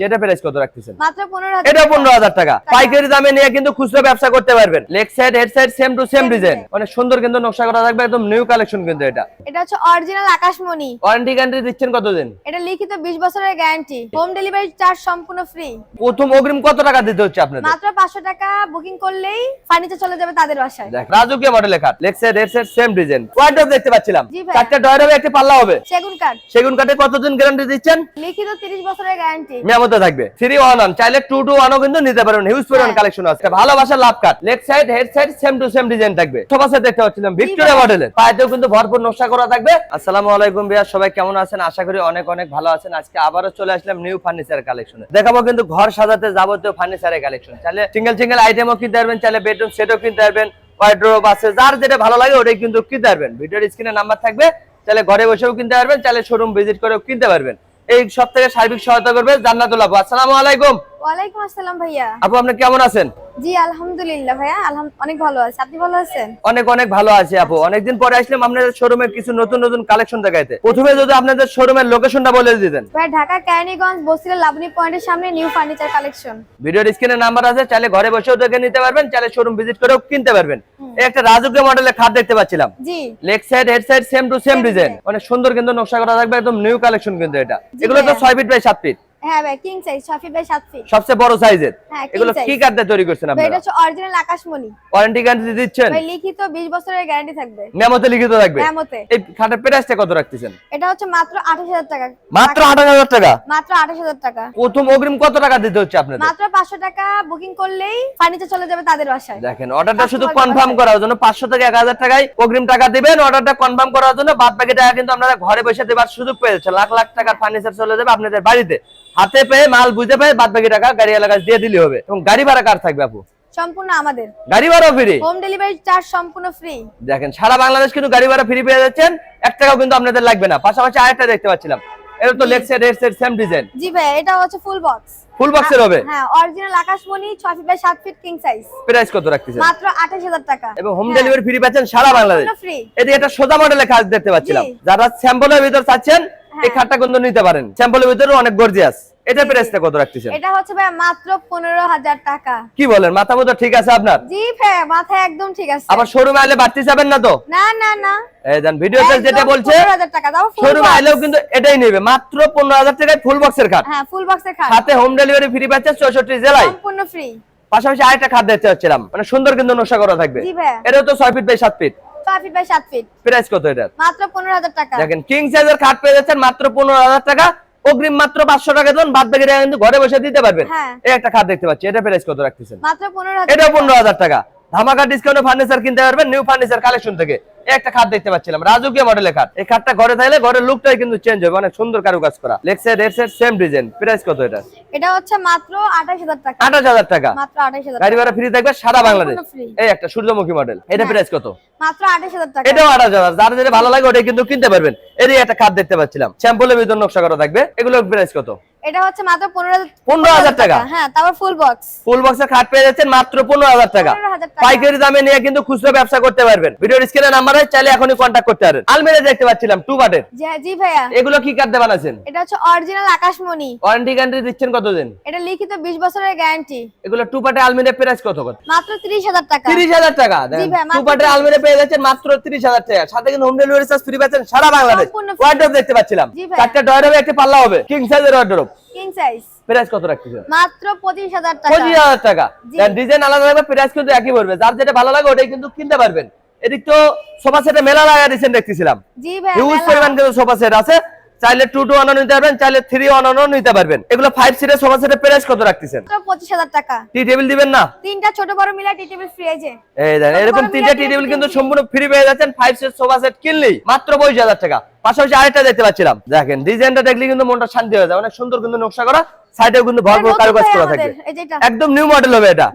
যেটা প্রাইস কত রাখতেছেন? মাত্র 15000 এটা পনেরো হাজার টাকা। পাইকারি দামে নিয়ে কিন্তু খুচরা ব্যবসা করতে পারবেন। Leg side head side same to same design. অনেক সুন্দর কিন্তু নকশা করা থাকবে একদম নিউ কালেকশন কিন্তু এটা। এটা হচ্ছে অরিজিনাল আকাশমণি। ওয়ারেন্টি গ্যারান্টি দিচ্ছেন কতদিন? এটা লিখিত বিশ বছরের গ্যারান্টি হোম ডেলিভারি চার্জ সম্পূর্ণ ফ্রি প্রথম অগ্রিম কত টাকা দিতে হচ্ছে আপনাদের? মাত্র পাঁচশো টাকা বুকিং করলেই ফার্নিচার চলে যাবে তাদের বাসায়। রাজকীয় মডেলের খাট সেম ডিজাইন দেখতে পাচ্ছিলাম। চারটা ডয়ার হবে একটা পাল্লা হবে। সেগুন কাঠ সেগুন কাঠে কতদিন গ্যারান্টি দিচ্ছেন? লিখিত তিরিশ বছরের গ্যারান্টি মেয়ামতে থাকবে। থ্রি ওয়ান ওয়ান চাইলে টু টু ওয়ানও কিন্তু নিতে পারবেন হিউজ পরিমাণ হ্যাঁ। কালেকশন আছে। ভালোবাসার love leg side head side same to same design থাকবে। দেখতে পাচ্ছিলাম। ভিক্টোরিয়া মডেলের পায়েতেও কিন্তু ভরপুর নকশা করা থাকবে। আসসালামু আলাইকুম ভাইয়া সবাই কেমন আছেন? আশা করি অনেক অনেক ভালো আছেন। আজকে আবারও চলে আসলাম নিউ ফার্নিচার কালেকশনে দেখাবো কিন্তু ঘর সাজাতে যাবতীয় ফার্নিচারের কালেকশন চাইলে সিঙ্গেল সিঙ্গেল আইটেমও কিনতে পারবেন চাইলে বেডরুম সেটও কিনতে পারবেন ওয়াইড্রোব আছে যার যেটা ভালো লাগে ওটাই কিন্তু কিনতে পারবেন। ভিডিওর স্ক্রিনে নাম্বার থাকবে চাইলে ঘরে বসেও কিনতে পারবেন চাইলে শোরুম ভিজিট করেও কিনতে পারবেন। এই সব থেকে সার্বিক সহায়তা করবে জান্নাতুল আপু আসসালামু আলাইকুম। ওয়ালাইকুম আসসালাম ভাইয়া। আপু আপনি কেমন আছেন? জি আলহামদুলিল্লাহ ভাইয়া আলহাম অনেক ভালো আছে। আপনি ভালো আছেন? অনেক অনেক ভালো আছি আপু। অনেকদিন পরে আসলাম আপনাদের শোরুমের কিছু নতুন নতুন কালেকশন দেখাইতে। প্রথমে যদি আপনাদের শোরুমের লোকেশনটা বলে দিতেন। ভাই ঢাকা ক্যানিগঞ্জ বসিলা লাবণী পয়েন্টের সামনে নিউ ফার্নিচার কালেকশন ভিডিওর স্ক্রিনে নাম্বার আছে চাইলে ঘরে বসেও দেখে নিতে পারবেন চাইলে শোরুম ভিজিট করেও কিনতে পারবেন। একটা রাজকীয় মডেলের খাট দেখতে পাচ্ছিলাম। জি। Leg side head side same to same design. অনেক সুন্দর কিন্তু নকশা করা থাকবে একদম নিউ কালেকশন কিন্তু এটা। এগুলো তো ভাইয়া। ছয় ফিট বাই সাত ফিট হ্যাঁ ভাই কিং সাইজ ছয় ফিট বাই সাত ফিট সবচেয়ে বড় সাইজের হ্যাঁ, এগুলো কি কাঠ দিয়ে তৈরি করছেন ভাই এটা হচ্ছে অরিজিনাল আকাশমণি। ওয়ারেন্টি গ্যারান্টি দিচ্ছেন? ভাই লিখিত বিশ বছরের গ্যারান্টি থাকবে। মেমোতে লিখিত থাকবে? মেমোতে। এই খাটের প্রাইসটা কত রাখতেছেন? এটা হচ্ছে মাত্র আঠাশ হাজার টাকা। মাত্র আঠাশ হাজার টাকা? মাত্র আঠাশ হাজার টাকা। প্রথম অগ্রিম কত টাকা দিতে হচ্ছে আপনাদের? মাত্র পাঁচশো টাকা বুকিং করলেই ফার্নিচার চলে যাবে তাদের বাসায়। দেখেন অর্ডারটা শুধু কনফার্ম করার জন্য পাঁচশো থেকে এক হাজার টাকায় অগ্রিম টাকা দিবেন। অর্ডারটা কনফার্ম করার জন্য বাদ বাকি টাকা কিন্তু আপনারা ঘরে বসে দেবার সুযোগ পেয়েছে লাখ লাখ টাকার ফার্নিচার চলে যাবে আপনাদের বাড়িতে। হাতে পেয়ে মাল বুঝে পেয়ে বাদ বাকি টাকা গাড়ি এলাকায় দিয়ে দিলে হবে। এবং গাড়ি ভাড়া কার থাকবে আপু? সম্পূর্ণ আমাদের। গাড়ি ভাড়া ফ্রি হোম ডেলিভারি চার্জ সম্পূর্ণ ফ্রি দেখেন সারা বাংলাদেশ কিন্তু গাড়ি ভাড়া ফ্রি পেয়ে যাচ্ছেন। এক টাকাও কিন্তু আপনাদের লাগবে না। পাশাপাশি আরেকটা দেখতে পাচ্ছিলাম। এটা তো leg side head same design জি ভাই এটা হচ্ছে ফুল বক্স ফুল বক্সের হবে? হ্যাঁ অরিজিনাল আকাশমণি ছয় ফিট বাই সাত ফিট কিং সাইজ প্রাইস কত রাখতেছেন? মাত্র আঠাশ হাজার টাকা। এবং হোম হ্যাঁ, ডেলিভারি ফ্রি পাচ্ছেন সারা বাংলাদেশ। এদিকে একটা সোজা মডেলের কাজ দেখতে পাচ্ছিলাম। যারা স্যাম্পলের ভিতর চাচ্ছেন এই হ্যাঁ। খাটটা কিন্তু নিতে পারেন। স্যাম্পলের ভিতরে অনেক গর্জিয়াস এটা প্রাইসটা কত রাখতেছেন? এটা হচ্ছে ভাই মাত্র পনেরো হাজার টাকা। কি বলেন মাথা মতো ঠিক আছে আপনার? জি ভাই মাথায় একদম ঠিক আছে। আবার শোরুমে আইলে বাড়তি যাবেন না তো? না না না। এই দেন ভিডিওতে যেটা বলছে পনেরো হাজার টাকা দাও শোরুমে আইলেও কিন্তু এটাই নেবে মাত্র পনেরো হাজার টাকায় ফুল বক্সের খাট হ্যাঁ ফুল বক্সের খাট সাথে হোম ডেলিভারি ফ্রি পাচ্ছে চৌষট্টি জেলায়। সম্পূর্ণ ফ্রি পাশাপাশি আরেকটা খাট দেখতে পাচ্ছিলাম মানে সুন্দর কিন্তু নকশা করা থাকবে। জি ভাই এটাও তো ছয় ফিট বাই সাত ফিট ছয় ফিট বাই সাত ফিট প্রাইস কত এটার? মাত্র পনেরো হাজার টাকা। দেখেন কিং সাইজের খাট পেয়ে যাচ্ছেন মাত্র পনেরো হাজার টাকা। অগ্রিম মাত্র পাঁচশো টাকা দেন বাদ বাকি টাকা কিন্তু ঘরে বসে দিতে পারবেন। হ্যাঁ। এই একটা খাট দেখতে পাচ্ছি এটা প্রাইস কত রাখতেছেন? মাত্র পনেরো হাজার টাকা। ধামাকা ডিসকাউন্টে ফার্নিচার কিনতে পারবেন নিউ ফার্নিচার কালেকশন থেকে। একটা খাট দেখতে পাচ্ছিলাম রাজকীয় মডেলের খাট। এই খাটটা ঘরে থাকলে ঘরের লুকটাই কিন্তু চেঞ্জ হবে অনেক সুন্দর কারুকাজ করা। Leg side head side same design price কত এটা? এটা হচ্ছে মাত্র আঠাশ হাজার টাকা। আঠাশ হাজার টাকা। মাত্র আঠাশ হাজার গাড়ি ভাড়া ফ্রি থাকবে সারা বাংলাদেশ। এই একটা সূর্যমুখী মডেল এটা হ্যাঁ। প্রাইস কত? মাত্র আঠাশ হাজার টাকা। এটাও আঠাশ হাজার। যার যেটা ভালো লাগে ওটাই কিন্তু কিনতে পারবেন। এরই একটা খাট দেখতে পাচ্ছিলাম। স্যাম্পলের ভিতর নকশা করা থাকবে। এগুলো প্রাইস কত? এটা হচ্ছে মাত্র পনেরো পনেরো হাজার টাকা। হ্যাঁ তারপর ফুল বক্স ফুল বক্সের খাট পেয়ে যাচ্ছেন মাত্র পনেরো 15,000 টাকা। পাইকারি দামে নিয়ে কিন্তু খুচরো ব্যবসা করতে পারবেন। ভিডিওর স্ক্রিনে নাম্বারে চাইলে এখনই কন্ট্যাক্ট করতে পারেন। আলমিরা দেখতে পাচ্ছিলাম টু বাটের জি জি ভাইয়া। এগুলো কি কাটতে এটা হচ্ছে অরিজিনাল আকাশমণি। ওয়ারেন্টি গ্যারান্টি দিচ্ছেন কতদিন? এটা লিখিত বিশ বছরের গ্যারান্টি এগুলো টু পাটে আলমিরা প্রাইস কত কত মাত্র ত্রিশ হাজার টাকা। তিরিশ হাজার টাকা। জি ভাই, টু 30,000 আলমিরা পেয়ে যাচ্ছেন মাত্র তিরিশ হাজার টাকা। সাথে কিন্তু হোম ডেলিভারি চার্জ ফ্রি পাচ্ছেন সারা বাংলাদেশ। ওয়ার্ডরোব দেখতে পাচ্ছিলাম। চারটা ডয়ার হবে একটা পাল্লা হবে। কিং সাইজের ওয়ার্ডরোব কিং সাইজ প্রাইস কত রাখতেছেন মাত্র টাকা। ডিজাইন আলাদা প্রাইস কিন্তু একই পড়বে। যার যেটা ভালো লাগে ওটাই কিন্তু কিনতে পারবেন। এদিক তো সোফা সেটে মেলা লাগা রিসেন্ট দেখতেছিলাম। জি ভাই হিউজ পরিমাণ কিন্তু সোফা সেট আছে। চাইলে টু টু ওয়ানও নিতে পারবেন চাইলে থ্রি ওয়ানও নিতে পারবেন। এগুলো ফাইভ সিটের সোফা সেটের প্রাইস কত রাখতেছেন? পঁচিশ হাজার টাকা। টি টেবিল দিবেন না? তিনটা ছোট বড় মিলা টি টেবিল ফ্রি আছে এই দেখেন এরকম তিনটা টি টেবিল কিন্তু সম্পূর্ণ ফ্রি পেয়ে যাচ্ছেন ফাইভ সিট সোফা সেট কিনলেই মাত্র পঁচিশ হাজার টাকা। পাশাপাশি আরেকটা দেখতে পাচ্ছিলাম। দেখেন ডিজাইনটা দেখলে কিন্তু মনটা শান্তি হয়ে যায় অনেক সুন্দর কিন্তু নকশা করা। সাইডেও কিন্তু ভরপুর কারুকাজ করা থাকবে একদম নিউ মডেল হবে এটা।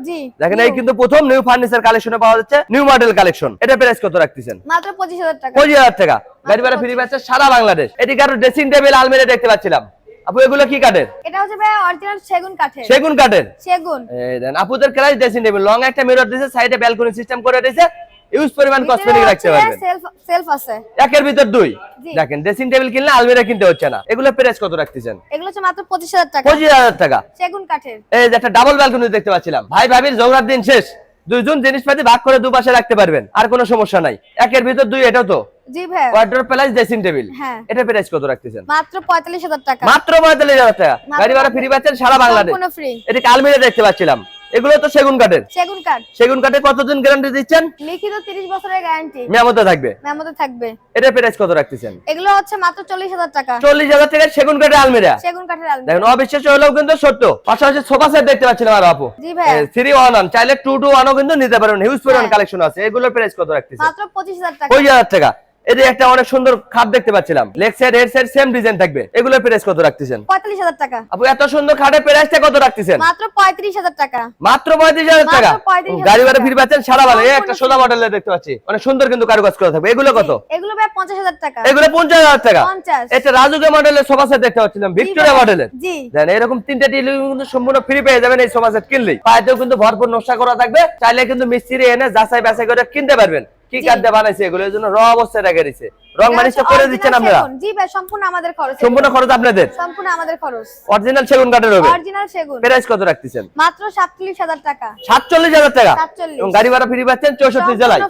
দেখেন এই কিন্তু প্রথম নিউ ফার্নিচার কালেকশনে পাওয়া যাচ্ছে নিউ মডেল কালেকশন এটা প্রাইস কত রাখতেছেন? মাত্র টাকা। পঁচিশ হাজার টাকা। গাড়ি ভাড়া ফ্রি পাচ্ছে সারা বাংলাদেশ। এদিকে আরও ড্রেসিং টেবিল আলমিরা দেখতে পাচ্ছিলাম। আপু এগুলো কি কাঠের? এটা হচ্ছে ভাই অরিজিনাল সেগুন কাঠের। সেগুন কাঠের? সেগুন। এই দেন আপুদের ক্লাস ড্রেসিং টেবিল লং একটা মিরর দিয়েছে সাইডে ব্যালকনি সিস্টেম করে দিয়েছে ইউজ পরিমাণ কসমেটিক রাখতে পারবেন। সেলফ সেলফ আছে। একের ভিতর দুই। দেখেন ড্রেসিং টেবিল কিনলে আলমিরা কিনতে হচ্ছে না। এগুলো প্রাইস কত রাখতেছেন? এগুলো হচ্ছে মাত্র পঁচিশ হাজার টাকা। পঁচিশ হাজার টাকা। সেগুন কাঠের। এই যে একটা ডাবল ব্যালকনি দেখতে পাচ্ছিলাম। ভাই ভাবির ঝগড়ার দিন শেষ। দুইজন জিনিসপাতি ভাগ করে দুপাশে রাখতে পারবেন। আর কোনো সমস্যা নাই। একের ভিতর দুই এটাও তো? জি ভাইয়া ওয়ার্ড্রোব প্লাস ড্রেসিং টেবিল হ্যাঁ। এটা প্রাইস কত রাখতেছেন? মাত্র পঁয়তাল্লিশ হাজার টাকা। মাত্র পঁয়তাল্লিশ হাজার টাকা। গাড়ি ভাড়া ফ্রি পাচ্ছেন সারা বাংলাদেশ। সম্পূর্ণ ফ্রি এটা আলমিরা দেখতে পাচ্ছিলাম। এগুলো তো সেগুন কাঠের। সেগুন কাঠ। সেগুন কাঠে কতদিন গ্যারান্টি দিচ্ছেন? লিখিত তিরিশ বছরের গ্যারান্টি মেয়ামতে থাকবে? মেমোতে থাকবে। এটা প্রাইস কত রাখতেছেন? এগুলো হচ্ছে মাত্র চল্লিশ হাজার টাকা। চল্লিশ হাজার টাকা সেগুন কাঠের আলমিরা? সেগুন কাঠের আলমারি। দেখেন অবিশ্বাস হলেও কিন্তু সত্য। পাশাপাশি সোফা সেট দেখতে পাচ্ছিলাম আর আপু। জি ভাইয়া। থ্রি ওয়ান ওয়ান চাইলে টু টু ওয়ানও কিন্তু নিতে পারেন। হিউজ পরিমাণ হ্যাঁ। কালেকশন আছে। এগুলোর প্রাইস কত রাখতেছেন? মাত্র পঁচিশ হাজার টাকা। পঁচিশ হাজার টাকা। যে একটা অনেক সুন্দর খাট দেখতে পাচ্ছিলাম। Leg side head side same design থাকবে। এগুলোর প্রাইস কত রাখতেছেন? পঁয়তাল্লিশ হাজার টাকা। আপু এত সুন্দর খাটের প্রাইসটা কত রাখতেছেন? মাত্র পঁয়ত্রিশ হাজার টাকা। মাত্র পঁয়ত্রিশ হাজার মাত্র টাকা গাড়ি ভাড়া। ফিরে পাচ্ছেন সারা ভালো এই একটা সোজা দেখতে পাচ্ছি। অনেক সুন্দর কিন্তু কারুকাজ করা থাকবে। এগুলো কত? এগুলো ভাই পঞ্চাশ হাজার টাকা। এগুলো পঞ্চাশ হাজার টাকা। পঞ্চাশ। এটা রাজুকে মডেলের সোফা সেট দেখতে পাচ্ছিলাম ভিক্টোরিয়া। মডেলের জি। দেন এরকম তিনটা টিলি কিন্তু সম্পূর্ণ ফ্রি পেয়ে যাবেন এই সোফা সেট কিনলেই। পায়েতেও কিন্তু ভরপুর নকশা করা থাকবে। চাইলে কিন্তু মিস্ত্রি এনে যাচাই বাছাই করে কিনতে পারবেন। কি বানাইছে জন্য র অবস্থায় রেখে দিছে। রং করে দিচ্ছেন আপনারা? জি ভাই সম্পূর্ণ আমাদের খরচ সম্পূর্ণ খরচ আপনাদের? সম্পূর্ণ আমাদের খরচ। অরিজিনাল সেগুন কাঠের হবে? অরিজিনাল সেগুন। প্রাইস কত রাখতেছেন? মাত্র সাতচল্লিশ হাজার টাকা। সাতচল্লিশ হাজার টাকা? 47 এবং গাড়ি ভাড়া ফ্রি পাচ্ছেন চৌষট্টি সম্পূর্ণ জেলায়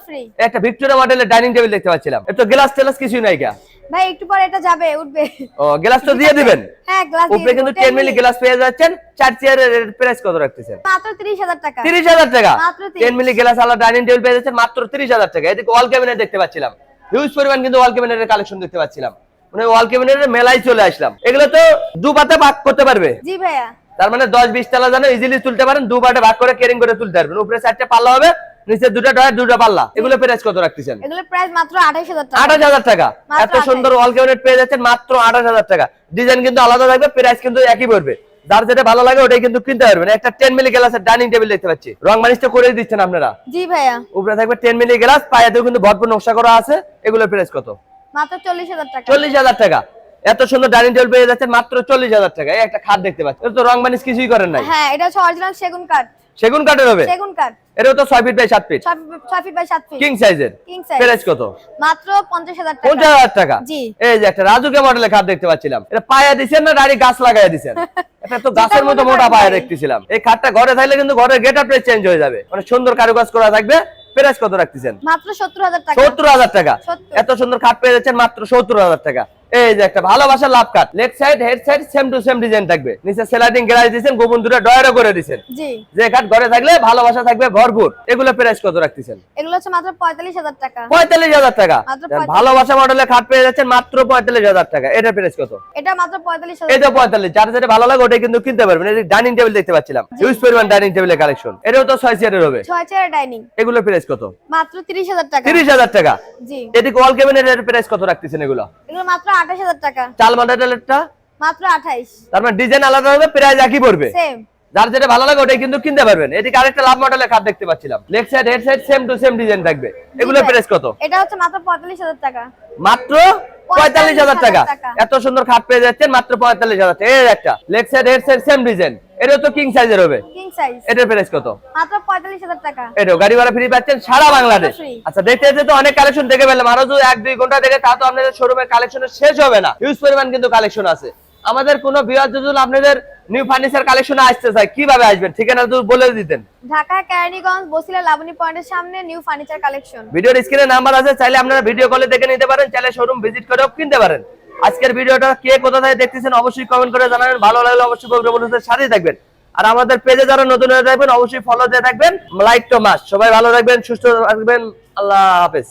একটা ভিক্টোরিয়া মডেলের ডাইনিং টেবিল দেখতে পাচ্ছিলাম। এটা গ্লাস টেলাস কিছুই নাই গা ভাই একটু পরে এটা যাবে উঠবে। ও গ্লাস তো দিয়ে দিবেন? হ্যাঁ গ্লাস উপরে কিন্তু টেন মিলি গ্লাস পেয়ে যাচ্ছেন চার চেয়ারের প্রাইস কত রাখতেছেন? মাত্র তিরিশ হাজার টাকা। তিরিশ হাজার টাকা। মাত্র 30 টেন মিলি গ্লাস আলা ডাইনিং টেবিল পেয়ে যাচ্ছেন মাত্র তিরিশ হাজার টাকা। এদিকে ওয়াল ক্যাবিনেট দেখতে পাচ্ছিলাম। হিউজ পরিমাণ কিন্তু ওয়াল ক্যাবিনেটের কালেকশন দেখতে পাচ্ছিলাম। মানে ওয়াল ক্যাবিনেটের মেলায় চলে আসলাম। এগুলো তো দু পাতে ভাগ করতে পারবে। জি ভাইয়া। তার মানে দশ বিশ তলা জানো ইজিলি তুলতে পারেন দু পাটে ভাগ করে কেরিং করে তুলতে পারবেন। উপরে চারটে পাল্লা হবে নিচে দুটো ডয়ার দুটো পাল্লা। এগুলো প্রাইস কত রাখতেছেন? এগুলোর প্রাইস মাত্র আঠাইশ হাজার টাকা। আঠাশ হাজার টাকা। এত সুন্দর ওয়াল ক্যাবিনেট পেয়ে যাচ্ছেন মাত্র আঠাশ হাজার টাকা। ডিজাইন কিন্তু আলাদা থাকবে প্রাইস কিন্তু একই পড়বে। যার যেটা ভালো লাগে ওটাই কিন্তু কিনতে পারবেন। একটা টেন মিলি গ্লাসের ডাইনিং টেবিল দেখতে পাচ্ছি। রং মানিশটা করে দিচ্ছেন আপনারা। জি ভাইয়া। উপরে থাকবে টেন মিলি গ্লাস পায়েতেও কিন্তু ভরপুর নকশা করা আছে। এগুলোর প্রাইস কত? মাত্র চল্লিশ হাজার টাকা। চল্লিশ হাজার টাকা। এত সুন্দর ডাইনিং টেবিল পেয়ে যাচ্ছেন মাত্র চল্লিশ হাজার টাকা। এই একটা খাট দেখতে পাচ্ছি। তো রং মানিশ কিছুই করেন নাই। হ্যাঁ এটা হচ্ছে অরিজিনাল সেগুন কাঠ সেগুন কাঠের হবে? সেগুন কাঠ। এটাও তো ছয় ফিট বাই সাত ফিট ছয় ফিট- বাই সাত ফিট কিং সাইজের কিং সাইজ প্রাইস কত? মাত্র পঞ্চাশ হাজার টাকা। পঞ্চাশ হাজার টাকা? জি। এই যে একটা রাজুকে মডেলের খাট দেখতে পাচ্ছিলাম। এটা পায়া দিচ্ছেন না ডাইরেক্ট গাছ লাগাই দিচ্ছেন এটা তো গাছের মতো মোটা পায়া দেখতেছিলাম। এই খাটটা ঘরে থাকলে কিন্তু ঘরের গেট আপটা চেঞ্জ হয়ে যাবে। মানে সুন্দর কারুকাজ করা থাকবে। প্রাইস কত রাখতেছেন? মাত্র সত্তর হাজার টাকা। সত্তর হাজার টাকা। এত সুন্দর খাট পেয়ে যাচ্ছেন মাত্র সত্তর হাজার টাকা। এই যে একটা ভালোবাসার love cut. Leg side head side same to same design থাকবে। নিচে স্লাইডিং গ্লাস দিয়েছেন গোপন দুটো ডয়ারও করে দিয়েছেন। জি। যে খাট ঘরে থাকলে ভালোবাসা থাকবে ভরপুর। এগুলো প্রাইস কত রাখতেছেন? এগুলো হচ্ছে মাত্র পঁয়তাল্লিশ হাজার টাকা। পঁয়তাল্লিশ হাজার টাকা। 45 ভালোবাসা মডেলের খাট পেয়ে যাচ্ছেন মাত্র পঁয়তাল্লিশ হাজার টাকা। এটার প্রাইস কত? এটা মাত্র পঁয়তাল্লিশ এই হাজার পঁয়তাল্লিশ যার যেটা ভালো লাগে ওটাই কিন্তু কিনতে পারবেন। এই ডাইনিং টেবিল দেখতে পাচ্ছিলাম। হিউজ পরিমাণ ডাইনিং টেবিলের কালেকশন এটাও তো ছয় চেয়ারের হবে। ছয় চেয়ার ডাইনিং এগুলো প্রাইস কত? মাত্র তিরিশ হাজার টাকা। তিরিশ হাজার টাকা। জি। এদিকে ওয়াল ক্যাবিনেটের প্রাইস কত রাখতেছেন এগুলো? এগুলো মাত্র আঠাশ হাজার টাকা। চাল মডেলেরটা মাত্র আঠাইশ। তার মানে ডিজাইন আলাদা হবে প্রাইস একই পড়বে। সেম যার যেটা ভালো লাগে ওটাই কিন্তু কিনতে পারবেন। এদিকে আরেকটা লাভ মডেলের খাট দেখতে পাচ্ছিলাম। Leg side head side same to same design থাকবে। এগুলোর প্রাইস কত? এটা হচ্ছে মাত্র পঁয়তাল্লিশ হাজার টাকা। মাত্র পঁয়তাল্লিশ হাজার টাকা। টাকা। এত সুন্দর খাট পেয়ে যাচ্ছেন মাত্র পঁয়তাল্লিশ হাজার টাকা। একটা। Leg side head side same design এটাও তো কিং সাইজের হবে। কিং সাইজ এটার প্রাইস কত? মাত্র টাকা। এটাও গাড়ি ভাড়া ফ্রি পাচ্ছেন সারা বাংলাদেশ। আচ্ছা দেখতে দেখতে তো অনেক কালেকশন দেখে ফেললাম আরও যদি এক দুই ঘণ্টা দেখে তা তো আপনাদের শোরুমের কালেকশন শেষ হবে না। হিউজ পরিমাণ কিন্তু কালেকশন আছে। আমাদের কোনো বিয়ার যদি আপনাদের নিউ ফার্নিচার কালেকশন আসতে চায় কীভাবে আসবেন? ঠিকানা তো বলে দিতেন। ঢাকা কেরানীগঞ্জ বসিলা লাবণী পয়েন্টের সামনে নিউ ফার্নিচার কালেকশন ভিডিওর স্ক্রিনে নাম্বার আছে চাইলে আপনারা ভিডিও কলে দেখে নিতে পারেন চাইলে শোরুম ভিজিট করেও কিনতে পারেন। আজকের ভিডিওটা কে কোথা থেকে দেখতেছেন অবশ্যই কমেন্ট করে জানাবেন। ভালো লাগলে অবশ্যই বন্ধুদের সাথেই থাকবেন। আর আমাদের পেজে যারা নতুন হয়ে থাকবেন, অবশ্যই ফলো দিয়ে থাকবেন। লাইক তো মাস সবাই ভালো থাকবেন, সুস্থ থাকবেন। আল্লাহ হাফেজ।